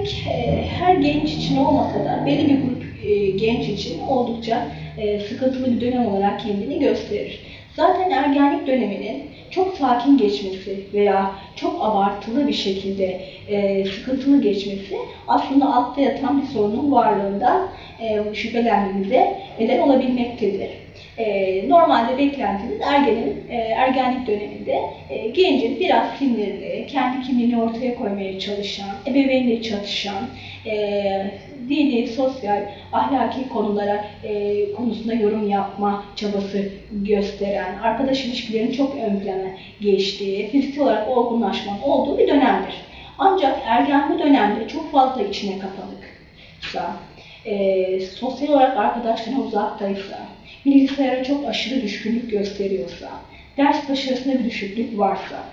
Ergenlik e, her genç için olmasa da belli bir grup e, genç için oldukça e, sıkıntılı bir dönem olarak kendini gösterir. Zaten ergenlik döneminin çok sakin geçmesi veya çok abartılı bir şekilde sıkıntılı geçmesi aslında altta yatan bir sorunun varlığından e, şüphelenmemize neden olabilmektedir. E, normalde beklentimiz ergenin e, ergenlik döneminde e, gencin biraz sinirli, kendi kimliğini ortaya koymaya çalışan, ebeveynle çatışan, e, dini, sosyal, ahlaki konulara e, konusunda yorum yapma çabası gösteren, arkadaş ilişkilerinin çok ön plana geçtiği, fiziksel olarak olgunlaşmanın olduğu bir dönemdir. Ancak ergen bu dönemde çok fazla içine kapanıksa, e, sosyal olarak arkadaşlarına uzaktaysa, bilgisayara çok aşırı düşkünlük gösteriyorsa, ders başarısında bir düşüklük varsa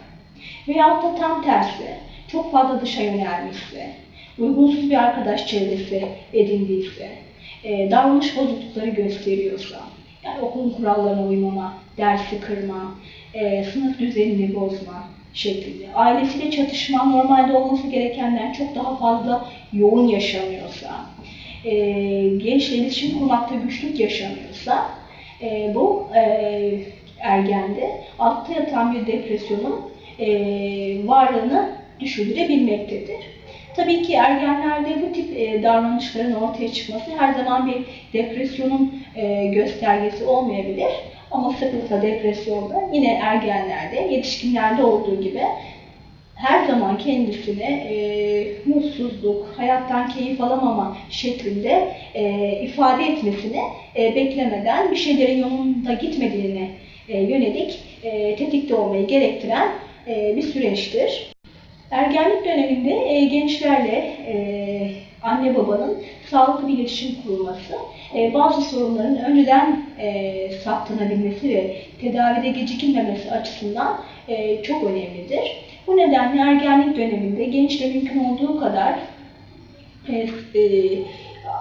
veyahut da tam tersi çok fazla dışa yönelmişse, uygunsuz bir arkadaş çevresi edindiyse, e, davranış bozuklukları gösteriyorsa, yani okulun kurallarına uymama, dersi kırma, e, sınıf düzenini bozma şeklinde, ailesiyle çatışma normalde olması gerekenden çok daha fazla yoğun yaşanıyorsa, e, gençle iletişim kurmakta güçlük yaşanıyorsa, e, bu e, ergende altta yatan bir depresyonun e, varlığını düşürdürebilmektedir. Tabii ki ergenlerde bu tip e, davranışların ortaya çıkması her zaman bir depresyonun e, göstergesi olmayabilir. Ama sıklıkla depresyonda yine ergenlerde, yetişkinlerde olduğu gibi her zaman kendisine e, mutsuzluk, hayattan keyif alamama şeklinde e, ifade etmesini e, beklemeden bir şeylerin yolunda gitmediğine e, yönelik e, tetikte olmayı gerektiren e, bir süreçtir. Ergenlik döneminde e, gençlerle e, anne babanın sağlıklı bir iletişim kurulması, e, bazı sorunların önceden e, saptanabilmesi ve tedavide gecikilmemesi açısından e, çok önemlidir. Bu nedenle ergenlik döneminde gençle mümkün olduğu kadar e, e,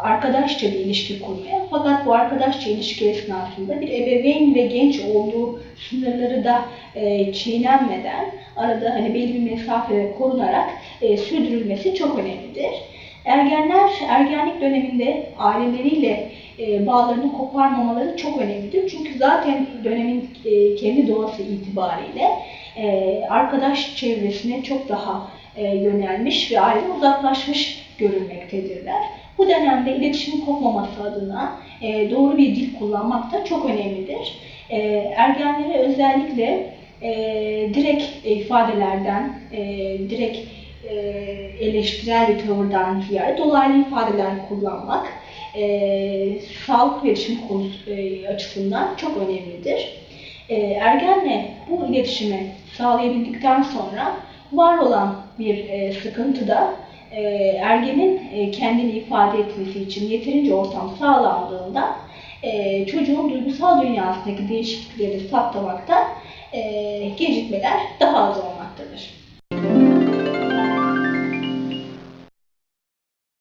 arkadaşça bir ilişki kurmaya fakat bu arkadaşça ilişki esnasında bir ebeveyn ve genç olduğu sınırları da e, çiğnenmeden arada hani belli bir mesafe korunarak e, sürdürülmesi çok önemlidir. Ergenler ergenlik döneminde aileleriyle e, bağlarını koparmamaları çok önemlidir. Çünkü zaten dönemin e, kendi doğası itibariyle e, arkadaş çevresine çok daha e, yönelmiş ve aile uzaklaşmış görülmektedirler. Bu dönemde iletişim kopmaması adına e, doğru bir dil kullanmak da çok önemlidir. Ergenlere özellikle e, direkt ifadelerden, e, direkt eleştirel bir tavırdan ziyade dolaylı ifadeler kullanmak sağlık ve iletişim konusu açısından çok önemlidir. E, ergenle bu iletişimi sağlayabildikten sonra var olan bir e, sıkıntıda e, ergenin e, kendini ifade etmesi için yeterince ortam sağlandığında e, çocuğun duygusal dünyasındaki değişiklikleri saptamakta gecikmeler daha az olmaktadır.